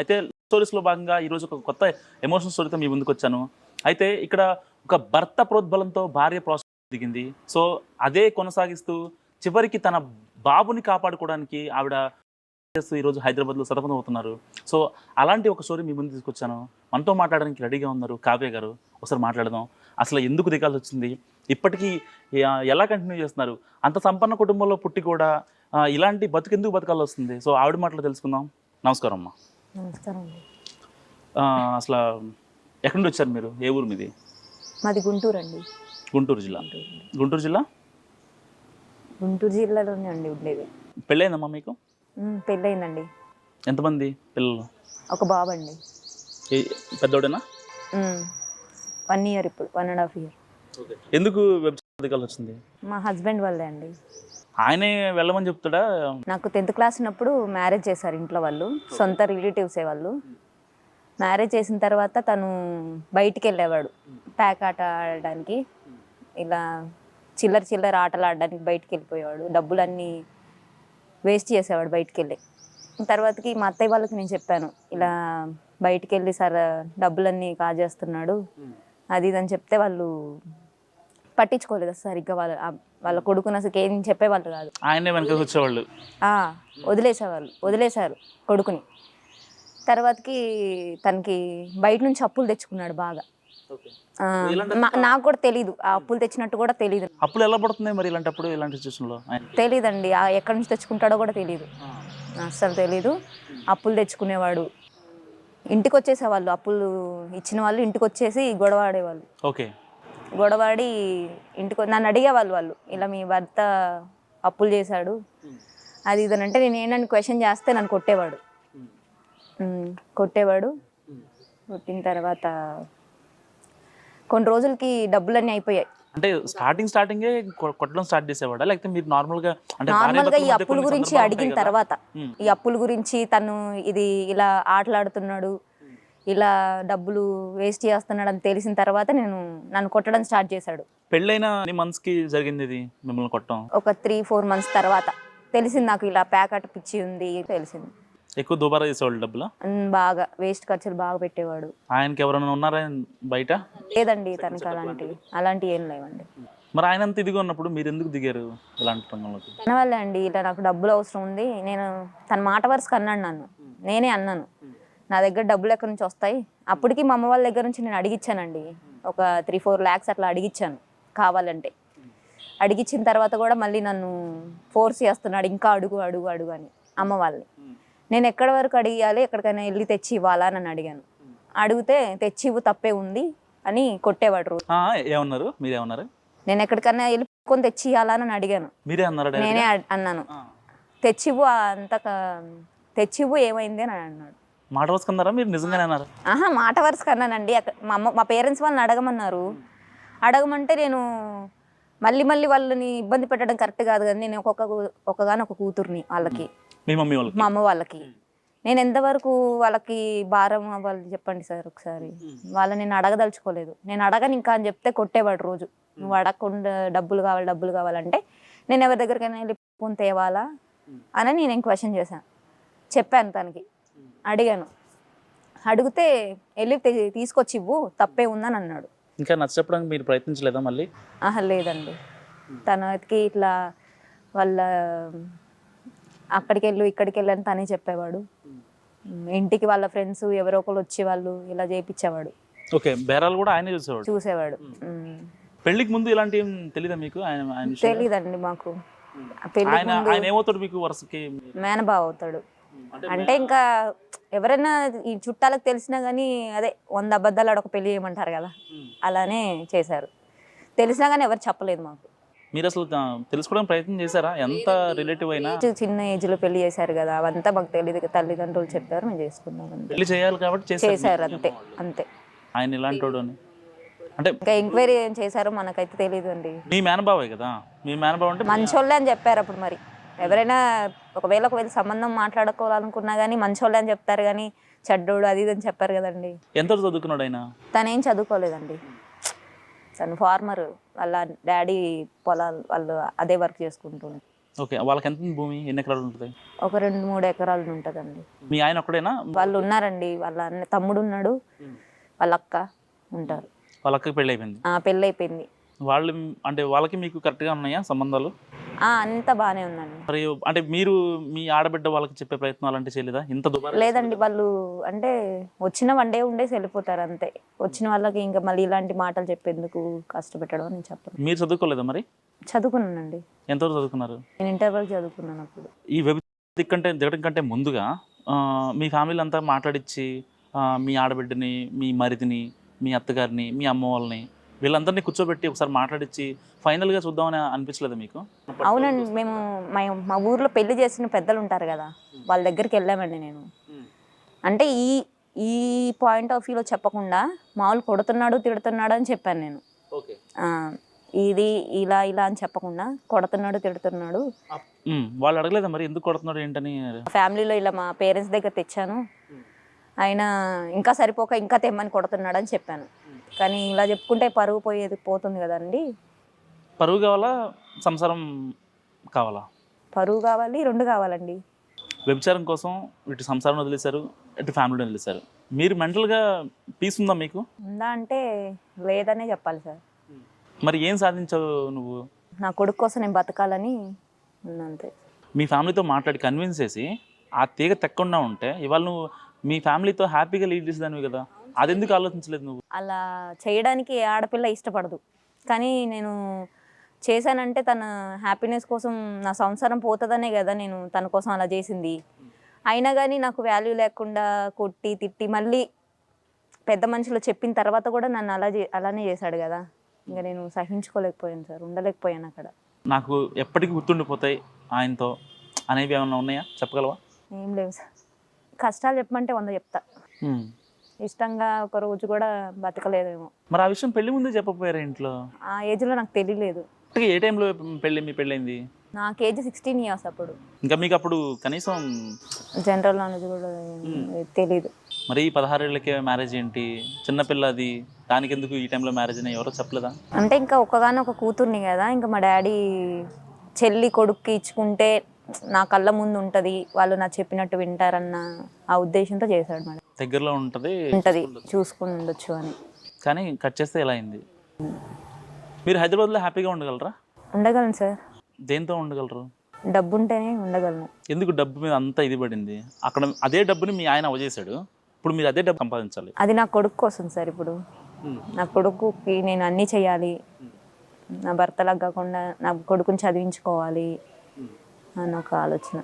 అయితే స్టోరీస్లో భాగంగా ఈరోజు ఒక కొత్త ఎమోషనల్ స్టోరీతో మీ ముందుకు వచ్చాను. అయితే ఇక్కడ ఒక భర్త ప్రోద్బలంతో భార్య ప్రాసెస్ దిగింది సో అదే కొనసాగిస్తూ చివరికి తన బాబుని కాపాడుకోవడానికి ఆవిడ చేస్తూ ఈరోజు హైదరాబాద్లో సతమతం అవుతున్నారు. సో అలాంటి ఒక స్టోరీ మీ ముందు తీసుకొచ్చాను. మనతో మాట్లాడడానికి రెడీగా ఉన్నారు కావ్య గారు. ఒకసారి మాట్లాడదాం. అసలు ఎందుకు దిగాల్సి వచ్చింది? ఇప్పటికీ ఎలా కంటిన్యూ చేస్తున్నారు? అంత సంపన్న కుటుంబంలో పుట్టి కూడా ఇలాంటి బతుకు ఎందుకు బతకాల్సి వస్తుంది? సో ఆవిడ మాటలు తెలుసుకుందాం. నమస్కారం అమ్మా. నమస్కారం అసలు ఎక్కడి నుండి వచ్చారు మీరు? ఏ ఊరు మీది? మాది గుంటూరు అండి. గుంటూరు జిల్లా. గుంటూరు. గుంటూరు జిల్లా? గుంటూరు జిల్లాలోనే అండి ఉండేది. పెళ్ళైందమ్మా మీకు? ఉమ్, పెళ్ళయిందండి. ఎంతమంది పిల్లలు? ఒక బాబు అండి పెద్దోడేనా? వన్ ఇయర్ ఇప్పుడు వన్ అండ్ హాఫ్ ఇయర్. ఎందుకు వెబ్సైట్ వచ్చింది? మా హస్బెండ్ వాళ్ళే అండి. ఆయనే వెళ్ళమని చెప్తాడా? నాకు టెన్త్ క్లాస్ ఉన్నప్పుడు మ్యారేజ్ చేశారు ఇంట్లో వాళ్ళు సొంత రిలేటివ్సే వాళ్ళు. మ్యారేజ్ చేసిన తర్వాత తను బయటికి వెళ్ళేవాడు ప్యాక్ ఆట ఆడడానికి. ఇలా చిల్లర చిల్లర ఆటలు ఆడడానికి బయటికి వెళ్ళిపోయేవాడు డబ్బులన్నీ వేస్ట్ చేసేవాడు బయటికి వెళ్ళి. తర్వాతకి మా అత్తయ్య వాళ్ళకి నేను చెప్పాను ఇలా బయటికి వెళ్ళి సార్ డబ్బులన్నీ కాజేస్తున్నాడు అది ఇది అని చెప్తే వాళ్ళు పట్టించుకోలేదు సరిగ్గా వాళ్ళు వాళ్ళ కొడుకుని అసలు ఏం చెప్పేవాళ్ళు కాదు. ఆయనే వెనక వచ్చేవాళ్ళు ఆ, వదిలేసేవాళ్ళు వదిలేశారు కొడుకుని. తర్వాతకి తనకి బయట నుంచి అప్పులు తెచ్చుకున్నాడు బాగా. నాకు కూడా తెలీదు ఆ అప్పులు తెచ్చినట్టు కూడా తెలీదు. అప్పులు ఎలా పడుతున్నాయి మరి ఇలాంటప్పుడు ఇలాంటి సిచ్యువేషన్లో? ఆ ఎక్కడి నుంచి తెచ్చుకుంటాడో కూడా తెలీదు. అస్సలు తెలీదు. అప్పులు తెచ్చుకునేవాడు. ఇంటికి వచ్చేసేవాళ్ళు అప్పులు ఇచ్చిన వాళ్ళు ఇంటికి వచ్చేసి గొడవ ఆడేవాళ్ళు. ఓకే. గొడవాడి ఇంటికి నన్ను అడిగేవాళ్ళు వాళ్ళు. ఇలా మీ భర్త అప్పులు చేశాడు. అది ఇది అని అంటే నేను ఏంటని క్వశ్చన్ చేస్తే నన్ను కొట్టేవాడు. కొట్టేవాడు. కొట్టిన తర్వాత కొన్ని రోజులకి డబ్బులన్నీ అయిపోయాయి. అంటే స్టార్టింగ్ స్టార్టింగే కొట్టడం స్టార్ట్ చేసేవాడా? లేకపోతే మీరు నార్మల్గా అంటే నార్మల్గా ఈ అప్పుల గురించి అడిగిన. తర్వాత. ఈ అప్పుల గురించి తను ఇది ఇలా ఆటలాడుతున్నాడు. ఇలా డబ్బులు వేస్ట్ చేస్తున్నాడు అని తెలిసిన తర్వాత నేను నన్ను కొట్టడం స్టార్ట్ చేశాడు. పెళ్ళైన మంత్స్కి జరిగింది ఇది మిమ్మల్ని కొట్టడం? ఒక త్రీ ఫోర్ మంత్స్ తర్వాత. తెలిసింది నాకు ఇలా ప్యాకెట్ పిచ్చి ఉంది తెలిసింది. ఎక్కువ దుబారా చేసేవాళ్ళు డబ్బులు? ఉమ్, బాగా వేస్ట్ ఖర్చులు బాగా పెట్టేవాడు. ఆయనకి ఎవరైనా ఉన్నారా బయట? లేదండి తనకి అలాంటివి అలాంటివి ఏం లేవండి. మరి ఆయన అంత ఇదిగా ఉన్నప్పుడు మీరు ఎందుకు దిగారు ఇలాంటి రంగంలోకి? తన వల్లే అండి ఇలా నాకు డబ్బులు అవసరం ఉంది. నేను తన మాట వరుసకు అన్నాడు నన్ను. నేనే అన్నాను. నా దగ్గర డబ్బులు ఎక్కడి నుంచి వస్తాయి? అప్పటికి మా అమ్మ వాళ్ళ దగ్గర నుంచి నేను అడిగిచ్చానండి. ఒక త్రీ ఫోర్ ల్యాక్స్ అట్లా అడిగిచ్చాను కావాలంటే. అడిగిచ్చిన తర్వాత కూడా మళ్ళీ నన్ను ఫోర్స్ చేస్తున్నాడు ఇంకా అడుగు అడుగు అడుగు అని అమ్మ వాళ్ళని. నేను ఎక్కడి వరకు అడిగాలి ఎక్కడికైనా వెళ్ళి తెచ్చి ఇవ్వాలా అని అడిగాను. అడిగితే తెచ్చి ఇవ్వు తప్పే ఉంది అని కొట్టేవాడు రోజు ఏమన్నారు? మీరేమన్నారు? నేను ఎక్కడికైనా వెళ్ళి కొని తెచ్చి ఇవ్వాలా అని అడిగాను. మీరే అన్నారా direct నేనే అన్నాను. తెచ్చివ్వు అంత తెచ్చివ్వు ఏమైంది అని అన్నాడు. మాట వసుకున్నారా మీరు? నిజంగానే అన్నారు. ఆహా మాట వరుసకు అన్నానండి అక్క- మా అమ్మ మా పేరెంట్స్ వాళ్ళని అడగమన్నారు. అడగమంటే నేను మళ్ళీ మళ్ళీ వాళ్ళని ఇబ్బంది పెట్టడం కరెక్ట్ కాదు కదా నేను ఒక్కొక్క ఒకగాని ఒక కూతుర్ని వాళ్ళకి. మీ. మమ్మీ వాళ్ళకి? మా అమ్మ వాళ్ళకి. నేను ఎంతవరకు వాళ్ళకి భారం అవ్వాలి చెప్పండి సార్ ఒకసారి. వాళ్ళని నేను అడగదలుచుకోలేదు. నేను అడగను ఇంకా అని చెప్తే కొట్టేవాడు రోజు. నువ్వు అడగకుండా డబ్బులు కావాలి డబ్బులు కావాలంటే నేను ఎవరి దగ్గరికైనా వెళ్ళి ఫోన్ తేవాలా? అని నేను క్వశ్చన్ చేశాను చెప్పాను తనకి. అడిగాను. అడిగితే వెళ్ళి తీసుకొచ్చి ఇవ్వు తప్పే ఉందని అన్నాడు. ఇంకా నచ్చ చెప్పడానికి మీరు ప్రయత్నించలేదా మళ్ళీ? ఆహా లేదండి. తనకి ఇట్లా వాళ్ళ అక్కడికి వెళ్ళు ఇక్కడికి వెళ్ళు అని తనే చెప్పేవాడు. ఇంటికి వాళ్ళ ఫ్రెండ్స్ ఎవరో ఒకరు వచ్చి వాళ్ళు ఇలా చేయించేవాడు ఓకే బేరాలు కూడా ఆయనే చూసేవాడు? చూసేవాడు. పెళ్ళికి ముందు ఇలాంటి ఏం తెలీదా మీకు ఆయన? తెలీదండి మాకు. పెళ్ళి ఆయన ఆయన ఏమవుతాడు మీకు వరుసకి? మేనబావ అవుతాడు. అంటే ఇంకా ఎవరైనా ఈ చుట్టాలకు తెలిసినా కానీ అదే వంద అబద్ధాలు ఆడ ఒక పెళ్ళి చేయమంటారు కదా అలానే చేశారు. తెలిసినా కానీ ఎవరు చెప్పలేదు మాకు. మీరు అసలు తెలుసుకోవడానికి ప్రయత్నం చేశారా? ఎంత రిలేటివ్ అయినా? చిన్న ఏజ్లో పెళ్ళి చేశారు కదా అవంతా మాకు తెలియదు తల్లిదండ్రులు చెప్పారు మేము చేసుకున్నాం అంతే పెళ్ళి చేయాలి కాబట్టి చేశారు. చేశారు అంతే అంతే. ఆయన ఇలాంటి అంటే ఇంకా ఎంక్వైరీ ఏం చేశారో మనకైతే తెలియదు అండి మీ మేనబావే కదా? మీ మేనబావ అంటే మంచోళ్ళే అని చెప్పారు అప్పుడు మరి. ఎవరైనా ఒకవేళ ఒకవేళ సంబంధం మాట్లాడుకోవాలనుకున్నా కానీ మంచోళ్ళే అని చెప్తారు కానీ చెడ్డోడు అది ఇది అని చెప్పారు కదండి. ఎంత చదువుకున్నాడు ఆయన? తనేం చదువుకోలేదండి. తను ఫార్మర్ వాళ్ళ డాడీ పొలాలు వాళ్ళు అదే వర్క్ చేసుకుంటుండే. ఓకే వాళ్ళకి ఎంత భూమి? ఎన్ని ఎకరాలు ఉంటుంది? ఒక రెండు మూడు ఎకరాలు ఉంటుందండి. మీ ఆయన ఒక్కడేనా? వాళ్ళు ఉన్నారండి వాళ్ళ అన్న తమ్ముడు ఉన్నాడు వాళ్ళ అక్క ఉంటారు. వాళ్ళ అక్కకి పెళ్ళి అయిపోయింది పెళ్ళి అయిపోయింది వాళ్ళు అంటే వాళ్ళకి మీకు కరెక్ట్గా ఉన్నాయా సంబంధాలు? అంతా బాగానే ఉందండి. మరి అంటే మీరు మీ ఆడబిడ్డ వాళ్ళకి చెప్పే ప్రయత్నం అలాంటి చేయలేదా? ఇంత దుబారా? లేదండి వాళ్ళు అంటే వచ్చిన వన్ డే ఉండేసి వెళ్ళిపోతారు అంతే. వచ్చిన వాళ్ళకి ఇంకా మళ్ళీ ఇలాంటి మాటలు చెప్పేందుకు కష్టపెట్టడం అని చెప్పను మీరు చదువుకోలేదా మరి? చదువుకున్నానండి. ఎంతవరకు చదువుకున్నారు? నేను ఇంటర్ వరకు చదువుకున్నాను అప్పుడు. ఈ వెబ్ దిక్కంటే దిగడం కంటే ముందుగా ఆ, మీ ఫ్యామిలీ అంతా మాట్లాడిచ్చి ఆ, మీ ఆడబిడ్డని మీ మరిదిని మీ అత్తగారిని మీ అమ్మ వాళ్ళని వీళ్ళందరినీ కూర్చోబెట్టి ఒకసారి మాట్లాడిచ్చి ఫైనల్గా చూద్దామని అనిపించలేదు మీకు? అవునండి మేము మా ఊర్లో పెళ్ళి చేసిన పెద్దలు ఉంటారు కదా వాళ్ళ దగ్గరికి వెళ్ళామండి నేను. అంటే ఈ ఈ పాయింట్ ఆఫ్ వ్యూలో చెప్పకుండా మామూలు కొడుతున్నాడు తిడుతున్నాడు అని చెప్పాను నేను. ఇది ఇలా ఇలా అని చెప్పకుండా కొడుతున్నాడు తిడుతున్నాడు. వాళ్ళు అడగలేదా మరి ఎందుకు కొడుతున్నాడు ఏంటని? ఫ్యామిలీలో ఇలా మా పేరెంట్స్ దగ్గర తెచ్చాను. ఆయన ఇంకా సరిపోక ఇంకా తెమ్మని కొడుతున్నాడు అని చెప్పాను. కానీ ఇలా చెప్పుకుంటే పరుగు పోయేది పోతుంది కదండి. పరువు కావాలా? సంసారం కావాలా? పరువు కావాలి రెండు కావాలండి. వ్యభిచారం కోసం ఇటు సంసారం వదిలేశారు ఇటు ఫ్యామిలీని వదిలేశారు. మీరు మెంటల్గా పీస్ ఉందా మీకు? ఉందా అంటే లేదనే చెప్పాలి సార్. మరి ఏం సాధించావు నువ్వు? నా కొడుకు కోసం నేను బతకాలని ఉన్నంతే మీ ఫ్యామిలీతో మాట్లాడి కన్విన్స్ చేసి ఆ తీగ తెక్కకుండా ఉంటే ఇవాళ నువ్వు మీ ఫ్యామిలీతో హ్యాపీగా లీడ్ చేసేదానివి కదా. అది ఎందుకు ఆలోచించలేదు నువ్వు? అలా చేయడానికి ఏ ఆడపిల్ల ఇష్టపడదు. కానీ నేను చేశానంటే తన హ్యాపీనెస్ కోసం నా సంసారం పోతుందనే కదా నేను తన కోసం అలా చేసింది. అయినా కానీ నాకు వాల్యూ లేకుండా కొట్టి తిట్టి మళ్ళీ పెద్ద మనుషులు చెప్పిన తర్వాత కూడా నన్ను అలా అలానే చేశాడు కదా. ఇంకా నేను సహించుకోలేకపోయాను సార్ ఉండలేకపోయాను అక్కడ. నాకు ఎప్పటికీ గుర్తుండిపోతాయి ఆయనతో అనేవి ఏమైనా ఉన్నాయా? చెప్పగలవా? ఏం లేవు సార్. కష్టాలు చెప్పమంటే వంద చెప్తా. ఇష్టంగా ఒక రోజు కూడా బతకలేదేమో. మరి ఆ విషయం పెళ్ళి ముందే చెప్పకపోయారా ఇంట్లో? ఆ ఏజ్లో నాకు తెలియలేదు. ఏ టైంలో పెళ్ళి మీ పెళ్ళైంది? నాకు ఏజ్ సిక్స్టీన్ ఇయర్స్ అప్పుడు. ఇంకా మీకు అప్పుడు కనీసం జనరల్ నాలెడ్జ్ కూడా తెలీదు. మరి ఈ పదహారేళ్ళకే మ్యారేజ్ ఏంటి? చిన్నపిల్ల అది దానికి ఎందుకు ఈ టైంలో మ్యారేజ్ అని ఎవరో చెప్పలేదా? అంటే ఇంకా ఒక్కగానో ఒక కూతుర్ని కదా ఇంకా మా డాడీ చెల్లి కొడుక్కి ఇచ్చుకుంటే నా కళ్ళ ముందు ఉంటుంది వాళ్ళు నాకు చెప్పినట్టు వింటారన్న ఆ ఉద్దేశంతో చేశాడు మేడం. దగ్గరలో ఉంటుంది ఉంటుంది చూసుకుని ఉండొచ్చు అని. కానీ కట్ చేస్తే ఎలా అయింది? మీరు హైదరాబాద్లో హ్యాపీగా ఉండగలరా? ఉండగలను సార్. దేంతో ఉండగలరు? డబ్బు ఉంటేనే ఉండగలను. ఎందుకు డబ్బు మీద అంత ఇది పడింది? అక్కడ అదే డబ్బుని మీ ఆయన అవజేశాడు ఇప్పుడు మీరు అదే డబ్బు సంపాదించాలి. అది నా కొడుకు కోసం సార్ ఇప్పుడు. నా కొడుకుకి నేను అన్నీ చేయాలి. నా భర్తలకు కాకుండా నా కొడుకుని చదివించుకోవాలి. అని ఒక ఆలోచన.